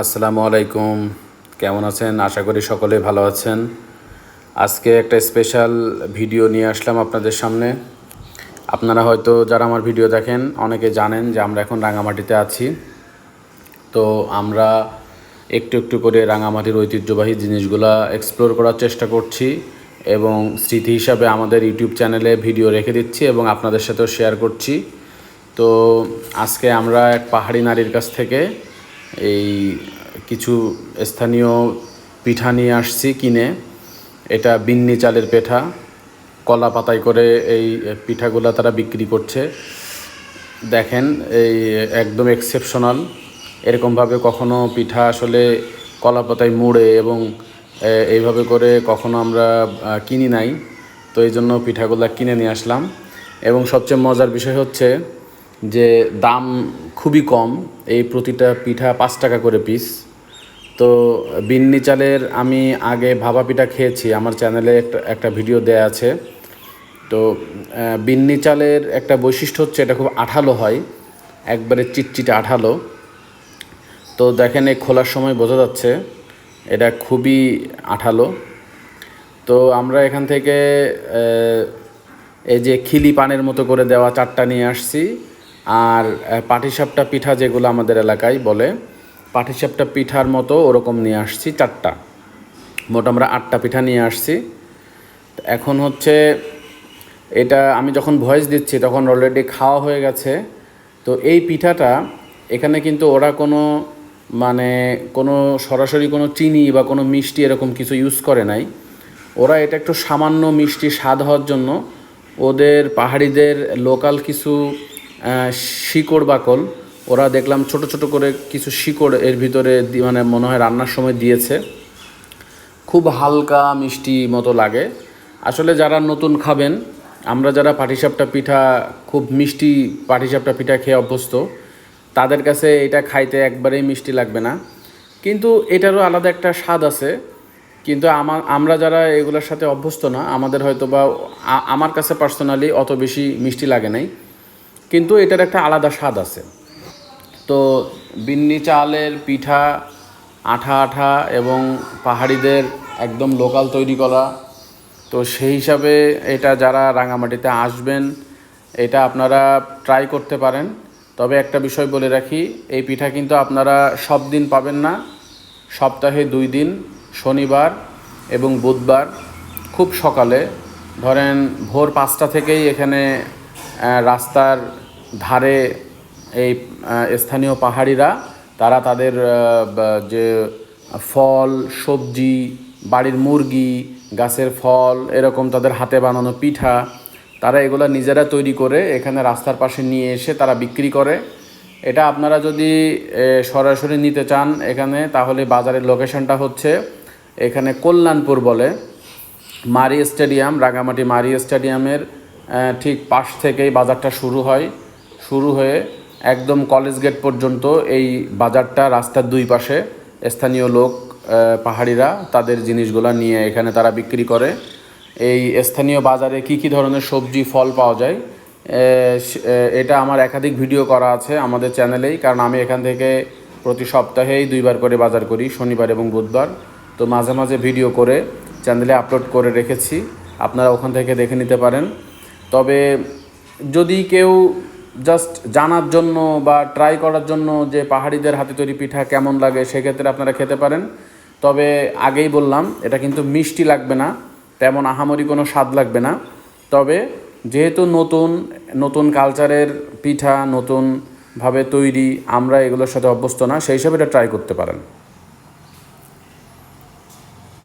আসসালামু আলাইকুম। কেমন আছেন? আশা করি সকলে ভালো আছেন। আজকে একটা স্পেশাল ভিডিও নিয়ে আসলাম আপনাদের সামনে। আপনারা হয়তো যারা আমার ভিডিও দেখেন, অনেকে জানেন যে আমরা এখন রাঙামাটিতে আছি। তো আমরা একটু একটু করে রাঙামাটির ঐতিহ্যবাহী জিনিসগুলা এক্সপ্লোর করার চেষ্টা করছি এবং স্মৃতি হিসাবে আমাদের ইউটিউব চ্যানেলে ভিডিও রেখে দিচ্ছি এবং আপনাদের সাথেও শেয়ার করছি। তো আজকে আমরা এক পাহাড়ি নারীর কাছ থেকে এই কিছু স্থানীয় পিঠা নিয়ে আসছি কিনে। এটা বিন্নি চালের পেঠা। কলা পাতায় করে এই পিঠাগুলা তারা বিক্রি করছে। দেখেন, এই একদম এক্সেপশনাল এরকমভাবে কখনো পিঠা আসলে কলা পাতায় মুড়ে এবং এইভাবে করে কখনো আমরা কিনি নাই। তো এই জন্য পিঠাগুলা কিনে নিয়ে আসলাম। এবং সবচেয়ে মজার বিষয় হচ্ছে যে দাম খুবই কম, এই প্রতিটা পিঠা পাঁচ টাকা করে পিস তো বিন্নি চালের আমি আগে ভাপা পিঠা খেয়েছি, আমার চ্যানেলে একটা একটা ভিডিও দেয়া আছে। তো বিন্নি চালের একটা বৈশিষ্ট্য হচ্ছে এটা খুব আঠালো হয়, একবারে চিটচিটে আঠালো। তো দেখেন এই খোলার সময় বোঝা যাচ্ছে এটা খুবই আঠালো। তো আমরা এখান থেকে এই যে খিলি পানের মতো করে দেওয়া চারটা নিয়ে আসছি। আর পাটিসাপটা পিঠা যেগুলো আমাদের এলাকায় বলে, পাটিসাপটা পিঠার মতো ওরকম নিয়ে আসছি চারটা। মোট আমরা আটটা পিঠা নিয়ে আসছি। এখন হচ্ছে এটা আমি যখন ভয়েস দিচ্ছি তখন অলরেডি খাওয়া হয়ে গেছে। তো এই পিঠাটা এখানে কিন্তু ওরা কোনো মানে কোনো সরাসরি কোনো চিনি বা কোনো মিষ্টি এরকম কিছু ইউজ করে নাই। ওরা এটা একটু সামান্য মিষ্টি স্বাদ হওয়ার জন্য ওদের পাহাড়িদের লোকাল কিছু শিকড় বাকল ওরা দেখলাম ছোট ছোট করে কিছু শিকড় এর ভিতরে মানে মনে হয় রান্নার সময় দিয়েছে। খুব হালকা মিষ্টি মতো লাগে। আসলে যারা নতুন খাবেন, আমরা যারা পাটিসাপটা পিঠা, খুব মিষ্টি পাটিসাপটা পিঠা খেয়ে অভ্যস্ত, তাদের কাছে এটা খাইতে একবারেই মিষ্টি লাগবে না। কিন্তু এটারও আলাদা একটা স্বাদ আছে। কিন্তু আমা আমরা যারা এগুলোর সাথে অভ্যস্ত না, আমাদের হয়তো বা আমার কাছে পার্সোনালি অত বেশি মিষ্টি লাগে নাই। কিন্তু এটার একটা আলাদা স্বাদ আছে। তো বিন্নি চালের পিঠা, আঠা আঠা এবং পাহাড়িদের একদম লোকাল তৈরি করা। তো সেই হিসাবে এটা যারা রাঙামাটিতে আসবেন, এটা আপনারা ট্রাই করতে পারেন। তবে একটা বিষয় বলে রাখি, এই পিঠা কিন্তু আপনারা সব দিন পাবেন না। সপ্তাহে দুই দিন, শনিবার এবং বুধবার, খুব সকালে। ধরেন ভোর পাঁচটা থেকেই এখানে রাস্তার ধারে এই স্থানীয় পাহাড়িরা, তারা তাদের যে ফল, সবজি, বাড়ির মুরগি, গাছের ফল, এরকম তাদের হাতে বানানো পিঠা, তারা এগুলো নিজেরা তৈরি করে এখানে রাস্তার পাশে নিয়ে এসে তারা বিক্রি করে। এটা আপনারা যদি সরাসরি নিতে চান এখানে, তাহলে বাজারের লোকেশনটা হচ্ছে এখানে কল্যাণপুর বলে, মারি স্টেডিয়াম, রাঙামাটি মারি স্টেডিয়ামের ঠিক পাশ থেকেই বাজারটা শুরু হয়। শুরু হয়ে একদম কলেজ গেট পর্যন্ত এই বাজারটা রাস্তার দুই পাশে স্থানীয় লোক পাহাড়িরা তাদের জিনিসগুলো নিয়ে এখানে তারা বিক্রি করে। এই স্থানীয় বাজারে কি কি ধরনের সবজি, ফল পাওয়া যায় এটা আমার একাধিক ভিডিও করা আছে আমাদের চ্যানেলেই, কারণ আমি এখান থেকে প্রতি সপ্তাহেই দুইবার করে বাজার করি, শনিবার এবং বুধবার। তো মাঝে মাঝে ভিডিও করে চ্যানেলে আপলোড করে রেখেছি, আপনারা ওখান থেকে দেখে নিতে পারেন। তবে যদি কেউ জাস্ট জানার জন্য বা ট্রাই করার জন্য যে পাহাড়িদের হাতে তৈরি পিঠা কেমন লাগে সেক্ষেত্রে আপনারা খেতে পারেন। তবে আগেই বললাম, এটা কিন্তু মিষ্টি লাগবে না, তেমন আহামরি কোনো স্বাদ লাগবে না। তবে যেহেতু নতুন নতুন কালচারের পিঠা নতুনভাবে তৈরি, আমরা এগুলোর সাথে অভ্যস্ত না, সেই হিসাবে এটা ট্রাই করতে পারেন।